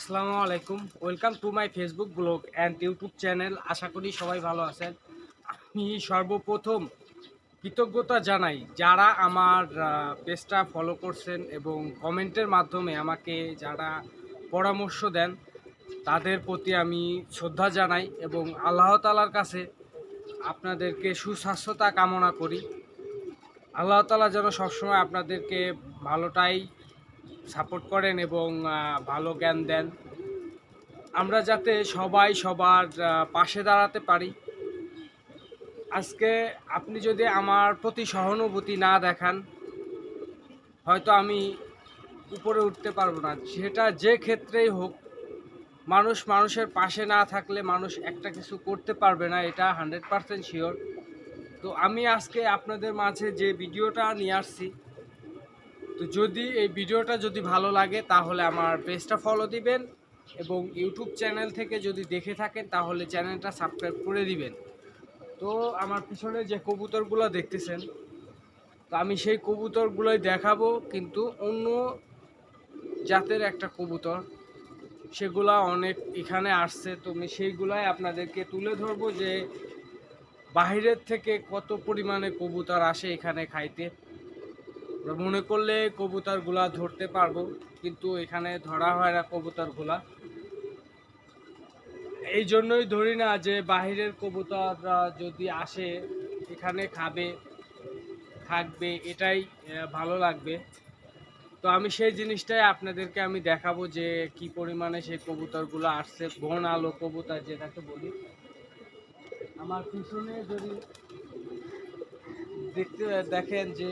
আসসালামু আলাইকুম। Welcome to my Facebook blog and YouTube channel আশা করি সবাই ভালো আছেন। আমি সর্বপ্রথম কৃতজ্ঞতা জানাই যারা আমার পেজটা ফলো করছেন এবং কমেন্টের মাধ্যমে আমাকে যারা পরামর্শ দেন, তাদের প্রতি আমি শ্রদ্ধা জানাই এবং আল্লাহ তালার কাছে আপনাদেরকে সুস্বাস্থ্যতা কামনা করি। আল্লাহ তালা যেন সবসময় আপনাদেরকে ভালোটাই সাপোর্ট করেন এবং ভালো জ্ঞান দেন। আমরা যাতে সবাই সবার পাশে দাঁড়াতে পারি। আজকে আপনি যদি আমার প্রতি সহানুভূতি না দেখান, হয়তো আমি উপরে উঠতে পারব না। সেটা যে ক্ষেত্রেই হোক, মানুষ মানুষের পাশে না থাকলে মানুষ একটা কিছু করতে পারবে না, এটা হান্ড্রেড পারসেন্ট শিওর। তো আমি আজকে আপনাদের মাঝে যে ভিডিওটা নিয়ে আসছি তো যদি এই ভিডিওটা যদি ভালো লাগে, তাহলে আমার পেজটা ফলো দিবেন এবং ইউটিউব চ্যানেল থেকে যদি দেখে থাকেন, তাহলে চ্যানেলটা সাবস্ক্রাইব করে দিবেন। তো আমার পিছনে যে কবুতরগুলো দেখতেছেন, তো আমি সেই কবুতরগুলোই দেখাবো, কিন্তু অন্য জাতের একটা কবুতর, সেগুলা অনেক এখানে আসছে, তো আমি সেইগুলাই আপনাদেরকে তুলে ধরবো যে বাইরের থেকে কত পরিমাণে কবুতর আসে এখানে খাইতে। মনে করলে কবুতরগুলা ধরতে পারব, কিন্তু এখানে ধরা হয় না কবুতরগুলা। এই জন্যই ধরি না যে বাহিরের কবুতররা যদি আসে, এখানে খাবে, থাকবে, এটাই ভালো লাগবে। তো আমি সেই জিনিসটাই আপনাদেরকে আমি দেখাবো যে কি পরিমাণে সেই কবুতরগুলো আসছে, বন আলো কবুতর যেটাকে বলি। আমার পিছনে যদি দেখতে, দেখেন যে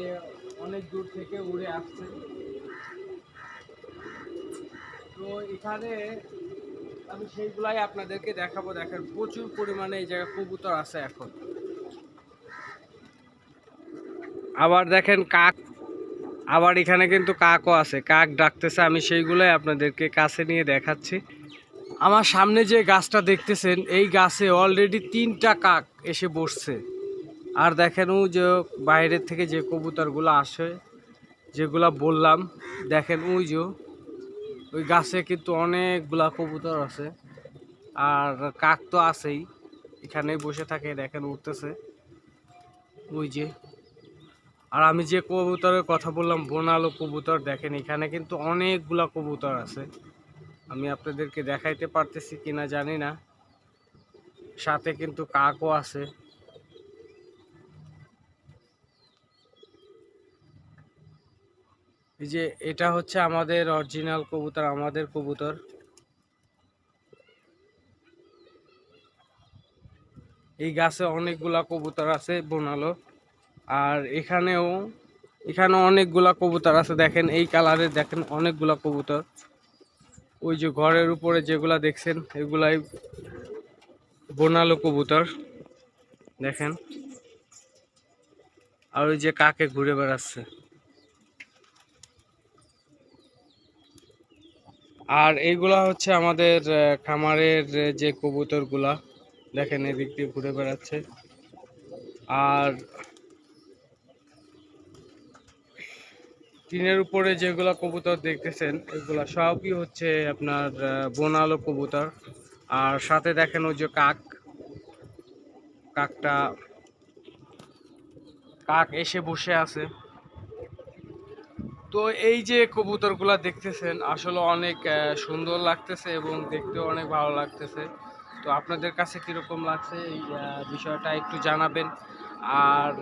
অনেক দূর থেকে উড়ে আসছে। তো এখানে আমি সেইগুলাই আপনাদেরকে দেখাবো। দেখেন প্রচুর পরিমাণে এই জায়গায় কবুতর আছে এখন। আবার দেখেন কাক, আবার এখানে কিন্তু কাকও আছে। কাক ডাকতেছে, আমি সেইগুলোই আপনাদেরকে কাছে নিয়ে দেখাচ্ছি। আমার সামনে যে গাছটা দেখতেছেন, এই গাছে অলরেডি তিনটা কাক এসে বসছে। আর দেখেন যে বাইরের থেকে যে কবুতরগুলো আসে, যেগুলা বললাম, দেখেন ওই যে, ওই গাছে কিন্তু অনেকগুলা কবুতর আছে। আর কাক তো আছেই এখানে বসে থাকে, দেখেন উঠতেছে। ওই যে, আর আমি যে কবুতরের কথা বললাম, বোনালো কবুতর, দেখেন এখানে কিন্তু অনেকগুলা কবুতর আছে। আমি আপনাদেরকে দেখাইতে পারতেছি কিনা জানি না। সাথে কিন্তু কাকও আছে। এই যে এটা হচ্ছে আমাদের অরিজিনাল কবুতর, আমাদের কবুতর। এই গাছে অনেকগুলা কবুতর আছে বোনালো। আর এখানেও এখানে অনেকগুলা কবুতর আছে। দেখেন, এই কালারের দেখেন অনেকগুলা কবুতর। ওই যে ঘরের উপরে যেগুলা দেখছেন, এগুলাই বোনালো কবুতর। দেখেন। আর ওই যে কাকে ঘুরে বেড়াচ্ছে। আর এইগুলা হচ্ছে আমাদের খামারের যে কবুতরগুলা, দেখেন এদিক দিয়ে ঘুরে বেড়াচ্ছে। আর টিনের উপরে যেগুলা কবুতর দেখতেছেন, এগুলা সবই হচ্ছে আপনার বনালো কবুতর। আর সাথে দেখেন ওই যে কাক। কাকটা, কাক এসে বসে আছে। তো এই যে কবুতরগুলা দেখতেছেন আসলে অনেক সুন্দর লাগতেছে এবং দেখতেও অনেক ভালো লাগতেছে। তো আপনাদের কাছে কীরকম লাগছে এই বিষয়টা একটু জানাবেন। আর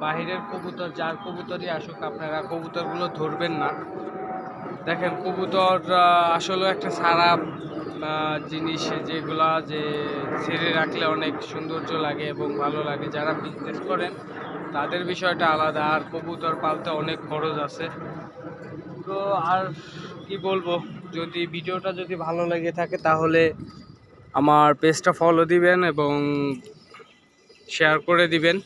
বাহিরের কবুতর যার কবুতরই আসুক আপনারা কবুতরগুলো ধরবেন না। দেখেন কবুতর আসলে একটা আহ, জিনিস যেগুলা যে ছেড়ে রাখলে অনেক সৌন্দর্য লাগে এবং ভালো লাগে। যারা বিজনেস করেন তাদের বিষয়টা আলাদা, আর কবুতর পালতে অনেক খরচ আছে। তো আর কি বলব, যদি ভিডিওটা যদি ভালো লেগে থাকে তাহলে আমার পেজটা ফলো দিবেন এবং শেয়ার করে দিবেন।